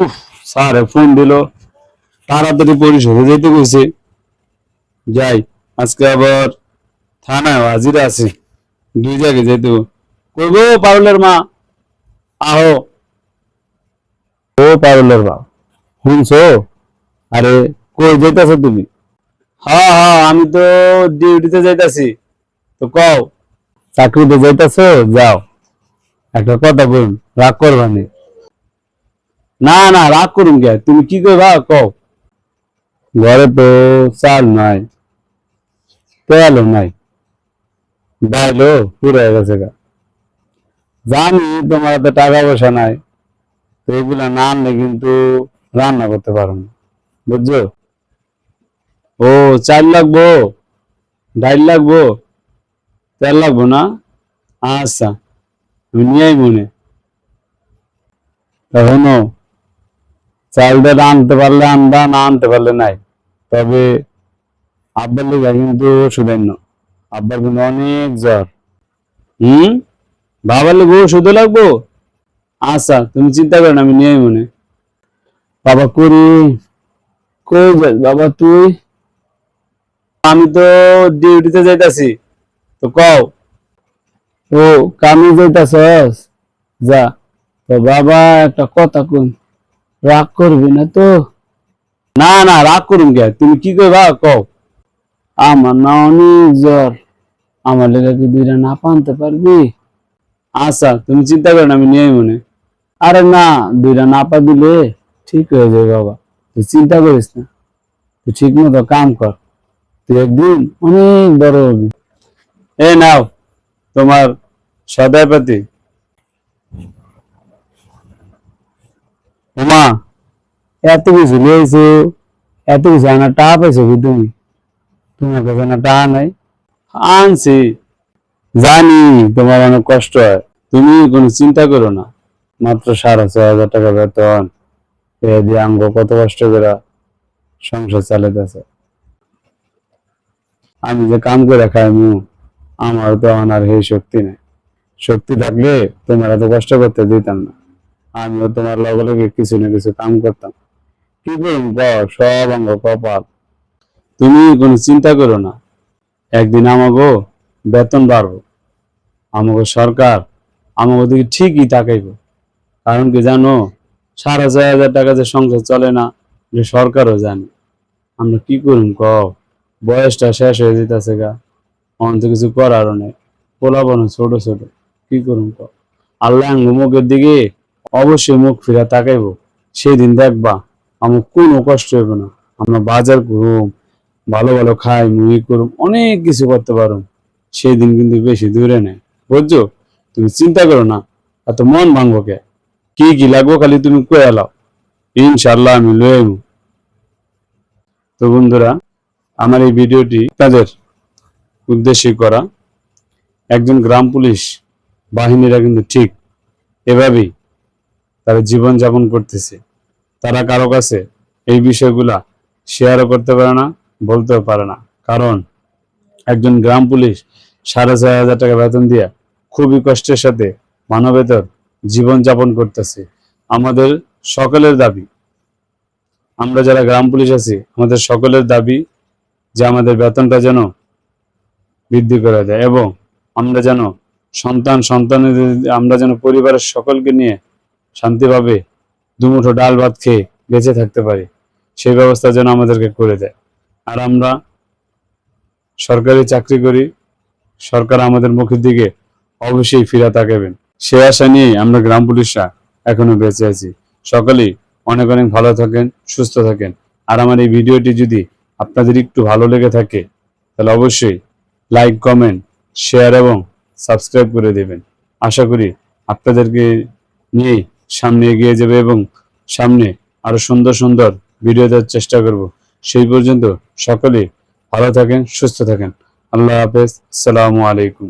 উফ, স্যারে ফোন দিল। তাড়াতাড়ি পরিশোধে যেতে কইছে। যাই, আজকে আবার থানায় হাজিরা আছে। দুই জায়গায় যেতে হবে। কই পারুলের মা। ও পারুলের মা। শুনছো? আরে, কই যাইতাছো তুমি? হ্যাঁ হ্যাঁ আমি তো ডিউটিতে যাইতাছি। তো কও, চাকরিতে যাইতাছো? যাও। একটা কথা বলুন, রাগ করবানি না না, রাগ করুন কে? তুমি কি করবা? কও ঘরে তো চাল নাই। তেলও নাই। ডাইলো পুরো গেছে গা। জানি তোমার হাতে টাকা পয়সা নাই। তো এগুলা না আনলে কিন্তু রান্না করতে পারো না। বুঝছ? ও, চাল লাগবো? ডাইল লাগবো? তেল লাগবো না? আচ্ছা আমি নিয়েই মনে এখনও চালটা আনতে পারলে আনবা না আনতে পারলে নাই। তবে আব্বার লেগে কিন্তু ওষুধ আইন আব্বার কিন্তু অনেক জ্বর। হুম? বাবার লেগে ওষুধ লাগবো? আচ্ছা তুমি চিন্তা করো আমি নিয়ে মনে বাবা করি বাবা তুই? আমি তো ডিউটিতে যাইতাছি। তো কও। ও, কামে যাইতাছস? যা, তো বাবা একটা কথা কই রাগ করবি না তো না না রাগ করুন কে তুমি কি কইবা কও আমার না অনেক জ্বর আমার লেগে কি দুইটা না পানতে পারবি আচ্ছা তুমি চিন্তা করো না আমি নিয়ে মনে আরে না দুইটা না পা দিলে ঠিক হয়ে যাবে বাবা তুই চিন্তা করিস না তুই ঠিক মতো কাম কর তুই একদিন অনেক বড় হবি এ নাও তোমার সদাইপাতি ওমা, এত কিছু লিয়েছো এত কিছু আনা টাকা পাইছো কি তুমি? তোমার কাছে না টাকা নাই। আনছি। জানি তোমার অনেক কষ্ট হয়। তুমি কোনো চিন্তা করো না। মাত্র সাড়ে ছয় হাজার টাকা বেতন। এ দিয়ে আঙ্গ কত কষ্ট করে সংসার চালাতেছে আমি যে কাম করে খাই মু আমার তো আমার সেই শক্তি নেই। শক্তি থাকলে তোমার এত কষ্ট করতে দিতাম না। আমিও তোমার লগে লগে কিছু না কিছু কাম করতাম। কি বল সব অঙ্গ কপাল। তুমি কোনো চিন্তা করো না। একদিন আমাকে বেতন বাড়বো। আমাকে সরকার আমাকে দিকে ঠিকই তাকাইব। কারণ কি জানো, সাড়ে ছয় হাজার টাকা যে সংসার চলে না, যে সরকারও জানে। আমরা কি করুম ক বয়সটা শেষ হয়ে যেতেছে গা। অন তো কিছু করারও নেই। পোলাবনো ছোট ছোট। কি করুম ক আল্লাহ মুখের দিকে অবশ্যই মুখ ফিরা তাকাইব। সেই দিন দেখবা আমার কোনো কষ্ট হবে না। আমরা বাজার করুম, ভালো ভালো খাই মুই করুম, অনেক কিছু করতে পারো সেই দিন কিন্তু বেশি দূরে নেই। বুঝছ? তুমি চিন্তা করো না, এত মন ভাঙবো কে? কি কি লাগবো খালি তুমি কয়ে এলাও। ইনশাল্লাহ আমি লয়ে। তো বন্ধুরা, আমার এই ভিডিওটি তাদের উদ্দেশ্যে করা। একজন গ্রাম পুলিশ বাহিনীরা কিন্তু ঠিক এভাবেই তারা জীবন যাপন করতেছে। তারা কারও কাছে এই বিষয়গুলা শেয়ারও করতে পারে না, বলতেও পারে না। কারণ একজন গ্রাম পুলিশ সাড়ে ছয় হাজার টাকা বেতন দিয়া খুবই কষ্টের সাথে মানবেতর জীবন যাপন করতেছে। আমাদের সকলের দাবি, আমরা যারা গ্রাম পুলিশ আছি, আমাদের সকলের দাবি যে আমাদের বেতনটা যেন বৃদ্ধি করা যায় এবং আমরা যেন সন্তান সন্তানের আমরা যেন পরিবারের সকলকে নিয়ে শান্তিভাবে দুমুঠো ডাল ভাত খেয়ে বেঁচে থাকতে পারি, সেই ব্যবস্থা যেন আমাদেরকে করে দেয়। আর আমরা সরকারি চাকরি করি, সরকার আমাদের মুখের দিকে অবশ্যই ফিরা তাকাবেন। সে আশা নিয়েই আমরা গ্রাম পুলিশরা এখনও বেঁচে আছি। সকলেই অনেক অনেক ভালো থাকেন, সুস্থ থাকেন। আর আমার এই ভিডিওটি যদি আপনাদের একটু ভালো লেগে থাকে, তাহলে অবশ্যই লাইক, কমেন্ট, শেয়ার এবং সাবস্ক্রাইব করে দেবেন। আশা করি আপনাদেরকে নিয়েই সামনে এগিয়ে যাবে এবং সামনে আরও সুন্দর সুন্দর ভিডিও দেওয়ার চেষ্টা করব। সেই পর্যন্ত সকলে ভালো থাকেন, সুস্থ থাকেন। আল্লাহ হাফেজ। সালামু আলাইকুম।